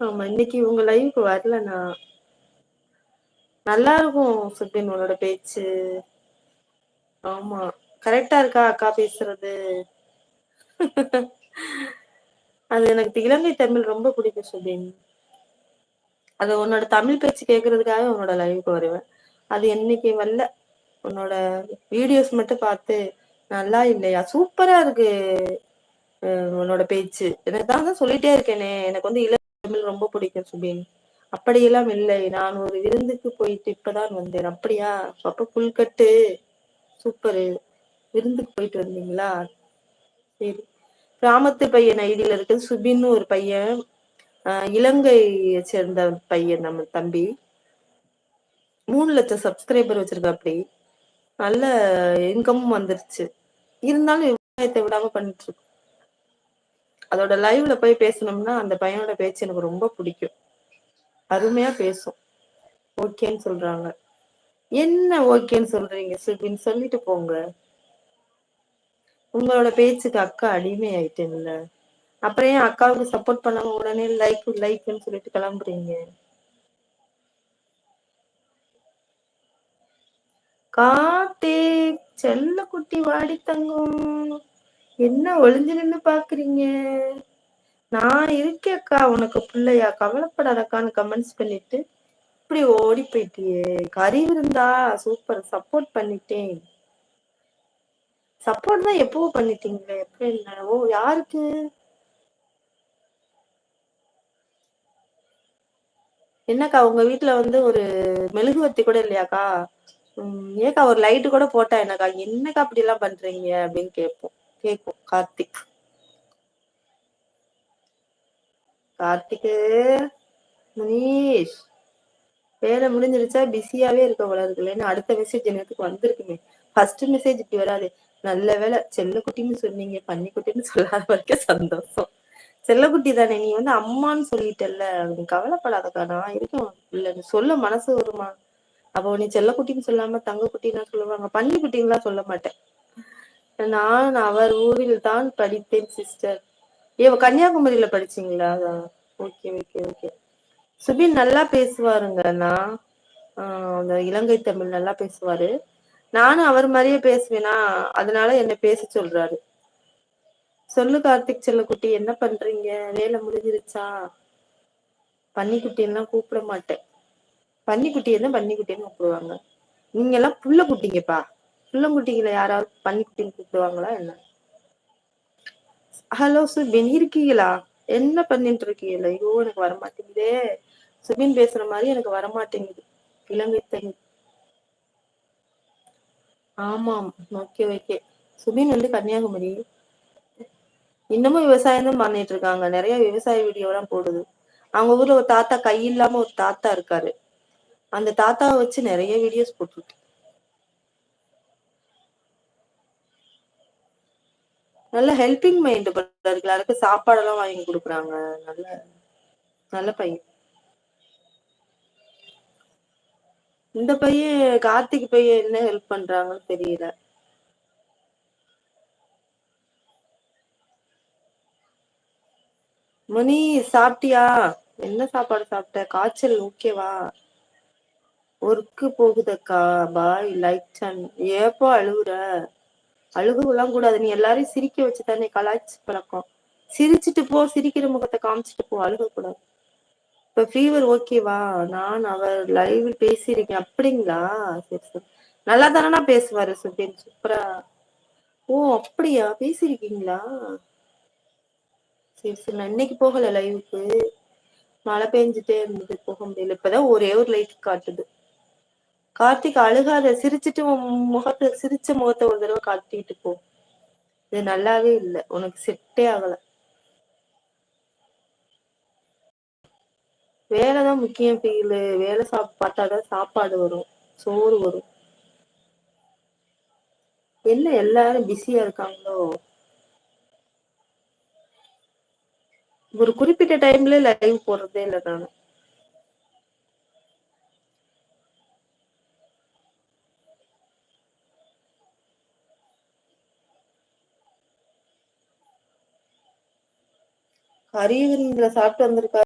ஆமா இன்னைக்கு உங்க லைவுக்கு வரல நான். நல்லா இருக்கும் சுபின் உன்னோட பேச்சு. ஆமா கரெக்டா இருக்கா அக்கா பேசுறது? அது எனக்கு இலங்கை தமிழ் ரொம்ப பிடிக்கும் சுபின். அது உன்னோட தமிழ் பேச்சு கேக்குறதுக்காக உன்னோட லைவுக்கு வருவேன். அது என்னைக்கு வரல உன்னோட வீடியோஸ் மட்டும் பாத்து நல்லா இல்லையா? சூப்பரா இருக்கு உன்னோட பேச்சு. எனக்கு தான் சொல்லிட்டே இருக்கேனே எனக்கு வந்து இல தமிழ் ரொம்ப பிடிக்கும் சுபின். அப்படியெல்லாம் இல்லை. நான் ஒரு விருந்துக்கு போயிட்டு இப்பதான் வந்தேன். அப்படியா? அப்ப புல்கட்டு சூப்பரு விருந்துக்கு போயிட்டு வந்தீங்களா? சரி. கிராமத்து பையன் ஐடியில இருக்கு சுபின்னு ஒரு பையன் இலங்கையை சேர்ந்த பையன் நம்ம தம்பி. மூணு லட்சம் சப்ஸ்கிரைபர் வச்சிருக்க அப்படி நல்ல இன்கமும் வந்துருச்சு. இருந்தாலும் விவசாயத்தை விடாம பண்ணிட்டு இருக்கோம் அதோட லைவ்ல போய் பேசணும்னா அந்த பையனோட பேச்சு எனக்கு ரொம்ப பிடிக்கும். அருமையா பேசும். ஓகேன்னு சொல்றாங்க. என்ன ஓகேன்னு சொல்றீங்க சுபின்? சொல்லிட்டு போங்க. உங்களோட பேச்சுக்கு அக்கா அடிமை ஆயிட்டேன்ல அப்புறம் ஏன் அக்காவுக்கு சப்போர்ட் பண்ணாம உடனே லைக் லைக்னு சொல்லிட்டு கிளம்புறீங்க? கார்த்திக் செல்ல குட்டி வாடி தங்கும். என்ன ஒளிஞ்சு நின்னு பாக்குறீங்க? நான் இருக்கேக்கா உனக்கு பிள்ளையா? கவலைப்படாதக்கான்னு கமெண்ட்ஸ் பண்ணிட்டு இப்படி ஓடி போயிட்டியே. கறி இருந்தா சூப்பர் சப்போர்ட் பண்ணிட்டேன். சப்போர்ட் தான் எப்போ பண்ணிட்டீங்களே? எப்படி ஓ யாருக்கு? என்னக்கா உங்க வீட்டுல வந்து ஒரு மெழுகுவத்தி கூட இல்லையாக்கா? உம் ஏக்கா ஒரு லைட்டு கூட போட்டா என்னக்கா? என்னக்கா அப்படி எல்லாம் பண்றீங்க அப்படின்னு கேட்போம். கேக்கும் கார்த்திக். கார்த்திக்கு முனீஷ் வேலை முடிஞ்சிருச்சா? பிஸியாவே இருக்க போல இருக்குல்லன்னு அடுத்த மெசேஜ் எனக்கு வந்திருக்குமே. ஃபர்ஸ்ட் மெசேஜ் இப்படி வராது. நல்ல வேலை செல்லக்குட்டின்னு சொன்னீங்க. பன்னி குட்டின்னு சொல்லாத வரைக்கும் சந்தோஷம். செல்லக்குட்டி தானே நீ வந்து அம்மான்னு சொல்லிட்டல்ல. நீ கவலைப்படாதக்கா நான் இருக்கேன் இல்ல நீ சொல்ல மனசு வருமா? அப்போ நீ செல்லக்குட்டின்னு சொல்லாம தங்க குட்டின்னு சொல்லுவாங்க. பன்னி குட்டின்னுலாம் சொல்ல மாட்டேன். நான் அவர் ஊரில் தான் படித்தேன் சிஸ்டர் ஏ கன்னியாகுமரியில படிச்சீங்களா? ஓகே ஓகே ஓகே சுபின் நல்லா பேசுவாருங்கண்ணா ஆஹ் அந்த இலங்கை தமிழ் நல்லா பேசுவாரு. நானும் அவர் மாதிரியே பேசுவேனா? அதனால என்ன பேச சொல்றாரு. சொல்லு கார்த்திக் செல்லக்குட்டி என்ன பண்றீங்க? வேலை முடிஞ்சிருச்சா? பன்னிக்குட்டியெல்லாம் கூப்பிட மாட்டேன். பன்னிக்குட்டி என்ன பன்னிக்குட்டின்னு கூப்பிடுவாங்க. நீங்க எல்லாம் புள்ள குட்டிங்கப்பா. புள்ள யாராவது பன்னிக்குட்டின்னு கூப்பிடுவாங்களா என்ன? ஹலோ சுபின் இருக்கீங்களா? என்ன பண்ணிட்டு இருக்கீங்களா ஐயோ எனக்கு வரமாட்டேங்குதே. சுபின் பேசுற மாதிரி எனக்கு வரமாட்டேங்குது. இலங்கை தமிழ் ஆமாம். ஓகே ஓகே சுபின் வந்து கன்னியாகுமரி. இன்னமும் விவசாயம் தான் பண்ணிட்டு இருக்காங்க. நிறைய விவசாய வீடியோ எல்லாம் போடுது. அவங்க ஊர்ல ஒரு தாத்தா கை இல்லாம ஒரு தாத்தா இருக்காரு. அந்த தாத்தாவை வச்சு நிறைய வீடியோஸ் போட்டுருக்கு நல்ல ஹெல்பிங் மைண்ட் எல்லாருக்கும் சாப்பாடு எல்லாம் வாங்கி கொடுக்குறாங்க. நல்ல நல்ல பையன். இந்த பையன் கார்த்திக் பையன் என்ன ஹெல்ப் பண்றாங்கன்னு தெரியல. மணி சாப்பிட்டியா? என்ன சாப்பாடு சாப்பிட்ட? காய்ச்சல் ஓகேவா ஒர்க்கு போகுதக்கா பாய் லைக் சன் ஏப்போ அழுகுற அழுகுலாம் கூடாது. நீ எல்லாரையும் சிரிக்க வச்சு தானே கலாய்ச்சி பழக்கம். சிரிச்சுட்டு போ சிரிக்கிற முகத்தை காமிச்சிட்டு போ அழுக கூடாது. இப்ப ஃபீவர் ஓகேவா நான் அவர் லைவ் பேசியிருக்கேன். அப்படிங்களா? சரி சரி. நல்லா தானே பேசுவாரு சுபின். சூப்பரா. ஓ அப்படியா? பேசிருக்கீங்களா சரி சரி. நான் இன்னைக்கு போகல லைவுக்கு மழை பெஞ்சிட்டே இருந்தது. போக முடியல. இப்பதான் ஒரே ஒரு லைட் காட்டுது. கார்த்திக் அழுகாத சிரிச்சிட்டு முகத்தை சிரிச்ச முகத்தை ஒரு தடவை காட்டிட்டு போ. இது நல்லாவே இல்லை. உனக்கு செட்டே ஆகல. வேலைதான் முக்கியம் ஃபீல். வேலை சாப் பார்த்தாதான் சாப்பாடு வரும். சோறு வரும். என்ன எல்லாரும் பிஸியா இருக்காங்களோ? ஒரு குறிப்பிட்ட டைம்ல லைவ் போடுறதே இல்லை நானு. கறி சாப்பிட்டு வந்திருக்காரு.